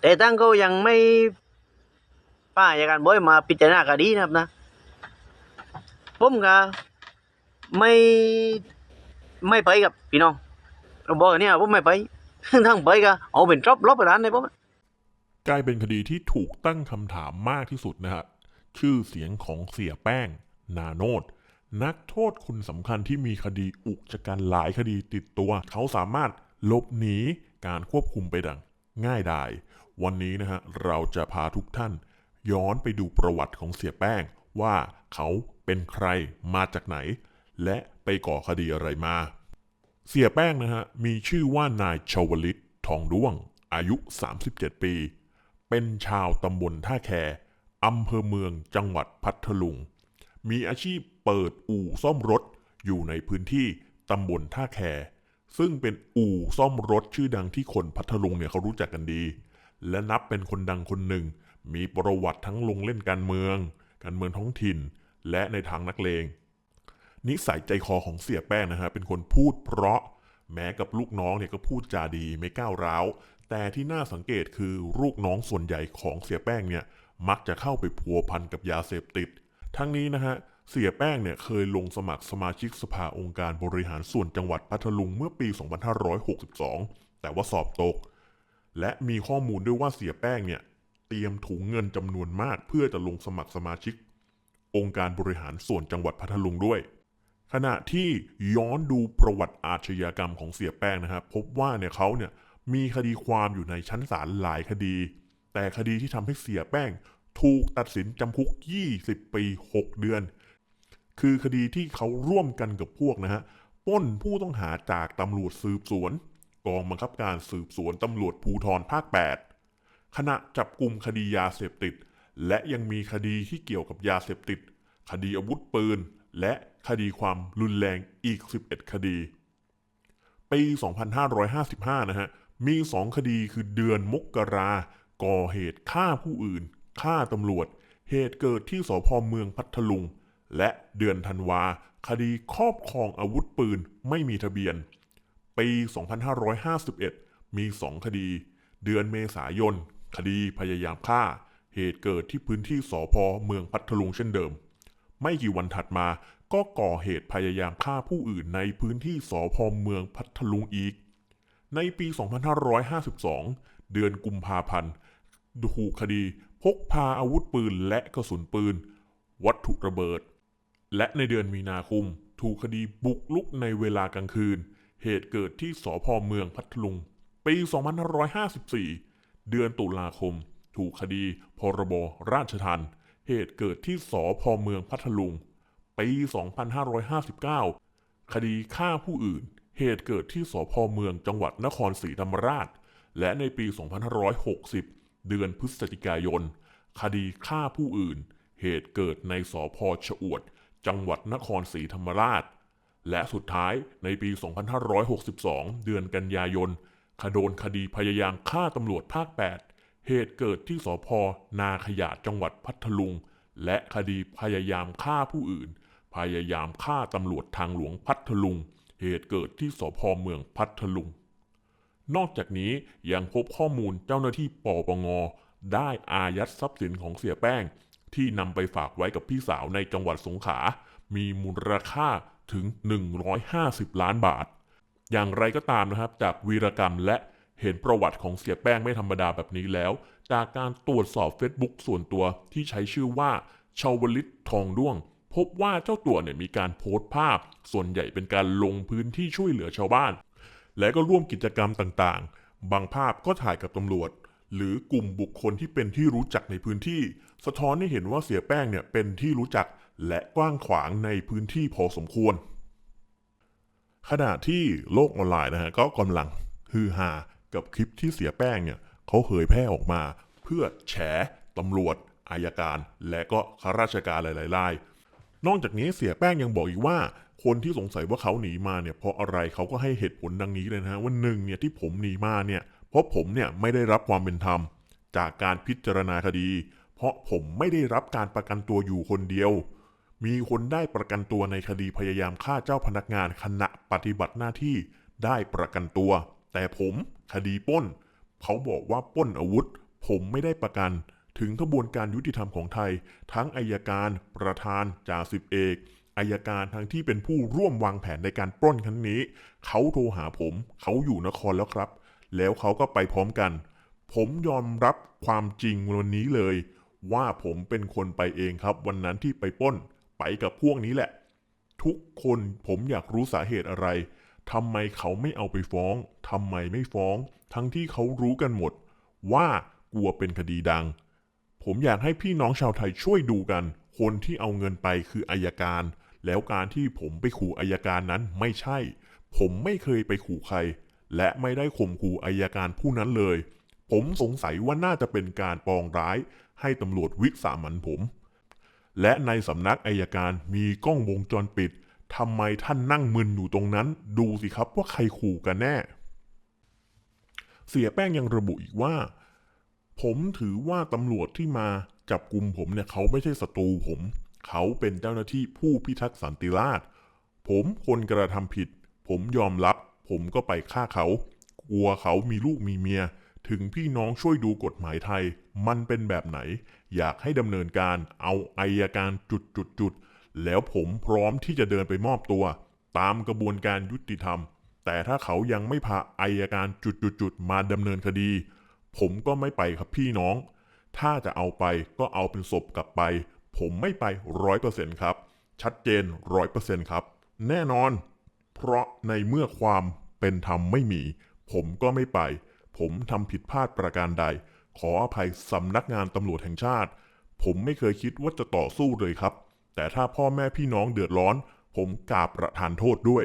แต่ตั้งเขายังไม่ป้าอยาการบอยมาพิจารณาคดีนะครับนะผมก็ไม่ไม่ไปกับพี่น้องเราบอกเนี่ยผมไม่ไปทั้งไปก็เอาเป็นจอบลบไปร้านเลยผมกลายเป็นคดีที่ถูกตั้งคำถามมากที่สุดนะฮะชื่อเสียงของเสียแป้ง นาโนดนักโทษคนสำคัญที่มีคดีอุกชะกันหลายคดีติดตัว เขาสามารถหลบหนีการควบคุมไปดัง ง่ายดาย วันนี้นะฮะเราจะพาทุกท่าน ย้อนไปดูประวัติของเสียแป้ง ว่าเขาเป็นใครมาจากไหน และไปก่อคดีอะไรมา เสียแป้งนะฮะมีชื่อว่านายชาวลิตทองด้วง อายุ 37 ปี เป็นชาวตำบลท่าแคอำเภอเมืองจังหวัดพัทลุง มีอาชีพเปิดอู่ซ่อมรถอยู่ในพื้นที่ตำบลท่าแค ซึ่งเป็นอู่ซ่อมรถชื่อดังที่คนพัทลุงเนี่ยเขารู้จักกันดี และนับเป็นคนดังคนหนึ่ง มีประวัติทั้งลงเล่นการเมือง การเมืองท้องถิ่น และในทางนักเลง นิสัยใจคอของเสียแป้งนะฮะเป็นคนพูดเพราะแม้กับลูกน้องเนี่ยก็พูดจาดีไม่ก้าวร้าว แต่ที่น่าสังเกตคือลูกน้องส่วนใหญ่ของเสียแป้งเนี่ยมักจะเข้าไปพัวพันกับยาเสพติด ทั้งนี้นะฮะ เสียแป้งเนี่ยเคยลงสมัครสมาชิกสภาองค์การบริหารส่วนจังหวัดพัทลุงเมื่อปี 2562 แต่ว่าสอบตก และมีข้อมูลด้วยว่าเสียแป้งเนี่ยเตรียมถุงเงินจำนวนมาก เพื่อจะลงสมัครสมาชิก องค์การบริหารส่วนจังหวัดพัทลุงด้วย ขณะที่ย้อนดูประวัติอาชญากรรมของเสียแป้งนะครับพบว่าเนี่ยเขาเนี่ยมีคดีความอยู่ในชั้นศาลหลายคดี แต่คดีที่ทำให้เสียแป้ง ถูกตัดสินจำคุก 20 ปี 6 เดือน คือคดีที่เขาร่วมกันกับพวกนะฮะป้นผู้ต้องหาจากตำรวจสืบสวน กองบังคับการสืบสวนตำรวจภูธรภาค 8 ขณะจับกลุ่มคดียาเสพติด และยังมีคดีที่เกี่ยวกับยาเสพติด คดีอาวุธปืน และคดีความรุนแรงอีก 11 คดี ปี 2555 นะฮะ มี 2 คดีคือเดือนมกราก่อเหตุฆ่าผู้อื่นฆ่าตำรวจ เหตุเกิดที่สพเมืองพัทลุง และเดือนธันวาคดีครอบครองอาวุธปืนไม่มีทะเบียน ปี 2551 มี 2 คดี เดือนเมษายน คดีพยายามฆ่า เหตุเกิดที่พื้นที่สพเมืองพัทลุงเช่นเดิม ไม่กี่วันถัดมาก็ก่อเหตุพยายามฆ่าผู้อื่นในพื้นที่สพเมืองพัทลุงอีก ในปี 2552 เดือนกุมภาพันธ์ถูกคดีพกพาอาวุธปืนและกระสุนปืน วัตถุระเบิด และในเดือนมีนาคม ถูกคดีบุกลุกในเวลากลางคืน เหตุเกิดที่สพเมืองพัทลุง ปี 2554 เดือนตุลาคม ถูกคดีพรบราชทัณฑ์เหตุเกิดที่สพเมืองพัทลุง ปี 2559 คดีฆ่าผู้อื่น เหตุเกิดที่สพเมืองจังหวัดนครศรีธรรมราช และในปี 2560 เดือนพฤศจิกายน คดีฆ่าผู้อื่น เหตุเกิดในสพชะอวด จังหวัดนครศรีธรรมราช และสุดท้ายในปี 2562 เดือนกันยายนคโดนคดีพยายามฆ่าตำรวจภาค 8 เหตุเกิดที่สพนาขยาดจังหวัดพัทลุง และคดีพยายามฆ่าผู้อื่น พยายามฆ่าตำรวจทางหลวงพัทลุง เหตุเกิดที่สพเมืองพัทลุง นอกจากนี้ยังพบข้อมูลเจ้าหน้าที่ปปงได้อายัดทรัพย์สินของเสียแป้ง ที่นำไปฝากไว้กับพี่สาวในจังหวัดสงขลา มีมูลค่าถึง 150 ล้านบาท อย่างไรก็ตามนะครับ จากวีรกรรมและเห็นประวัติของเสียแป้งไม่ธรรมดาแบบนี้แล้ว จากการตรวจสอบ Facebook ส่วนตัวที่ใช้ชื่อว่าชาวลิตทองด้วง พบว่าเจ้าตัวเนี่ยมีการโพสต์ภาพ ส่วนใหญ่เป็นการลงพื้นที่ช่วยเหลือชาวบ้าน และก็ร่วมกิจกรรมต่างๆ บางภาพก็ถ่ายกับตำรวจ หรือกลุ่มบุคคลที่เป็นที่รู้จักในพื้นที่ สะท้อนให้เห็นว่าเสียแป้งเนี่ยเป็นที่รู้จักและกว้างขวางในพื้นที่พอสมควร ขณะที่โลกออนไลน์นะฮะก็กำลังฮือฮากับคลิปที่เสียแป้งเนี่ยเขาเผยแพร่ออกมา เพื่อแฉตำรวจอายการ และก็ข้าราชการหลายๆรายนอกจากนี้เสียแป้งยังบอกอีกว่า คนที่สงสัยว่าเขาหนีมาเนี่ยเพราะอะไรเขาก็ให้เหตุผลดังนี้เลยนะฮะว่าหนึ่งเนี่ยที่ผมหนีมาเนี่ย เพราะผมเนี่ยไม่ได้รับความเป็นธรรม จากการพิจารณาคดี เพราะผมไม่ได้รับการประกันตัวอยู่คนเดียว มีคนได้ประกันตัวในคดีพยายามฆ่าเจ้าพนักงานขณะปฏิบัติหน้าที่ได้ประกันตัว แต่ผมคดีป้น เขาบอกว่าป้นอาวุธ ผมไม่ได้ประกันถึงกระบวนการยุติธรรมของไทย ทั้งอายการ ประธานจ่าสิบเอกอายการทั้งที่เป็นผู้ร่วมวางแผนในการปล้นครั้งนี้ เขาโทรหาผม เขาอยู่นครแล้วครับ แล้วเขาก็ไปพร้อมกัน ผมยอมรับความจริงวันนี้เลย ว่าผมเป็นคนไปเองครับ วันนั้นที่ไปป้น ไปกับพวกนี้แหละ ทุกคนผมอยากรู้สาเหตุอะไรทำไมเขาไม่เอาไปฟ้องทำไมไม่ฟ้อง ทั้งที่เขารู้กันหมด ว่ากลัวเป็นคดีดัง ผมอยากให้พี่น้องชาวไทยช่วยดูกัน คนที่เอาเงินไปคืออายการ แล้วการที่ผมไปขู่อายการนั้นไม่ใช่ ผมไม่เคยไปขู่ใคร และไม่ได้ข่มขู่อายการผู้นั้นเลย ผมสงสัยว่าน่าจะเป็นการปองร้าย ให้ตำรวจวิสามันผม และในสำนักอายการมีกล้องวงจรปิดทำไมท่านนั่งมึนอยู่ตรงนั้น ดูสิครับว่าใครขู่กันแน่ เสียแป้งยังระบุอีกว่า ผมถือว่าตำรวจที่มาจับกลุ่มผมเนี่ยเขาไม่ใช่ศัตรูผม เขาเป็นเจ้าหน้าที่ผู้พิทักษ์สันติราษฎร์ผมคนกระทำผิด ผมยอมรับ ผมก็ไปฆ่าเขา กลัวเขามีลูกมีเมีย ถึงพี่น้องช่วยดูกฎหมายไทย มันเป็นแบบไหน อยากให้ดำเนินการเอาอายการจุดจุดจุดแล้วผมพร้อมที่จะเดินไปมอบตัว ตามกระบวนการยุติธรรม แต่ถ้าเขายังไม่พาอายการจุดจุดจุดมาดำเนินคดี ผมก็ไม่ไปครับพี่น้อง ถ้าจะเอาไปก็เอาเป็นศพกลับไป ผมไม่ไปร้อยเปอร์เซ็นต์ครับ ชัดเจนร้อยเปอร์เซ็นต์ครับ แน่นอน เพราะในเมื่อความ เป็นธรรมไม่มี ผมก็ไม่ไป ผมทำผิดพลาดประการใด ขออภัยสำนักงานตำรวจแห่งชาติ ผมไม่เคยคิดว่าจะต่อสู้เลยครับ แต่ถ้าพ่อแม่พี่น้องเดือดร้อน ผมกราบประทานโทษด้วย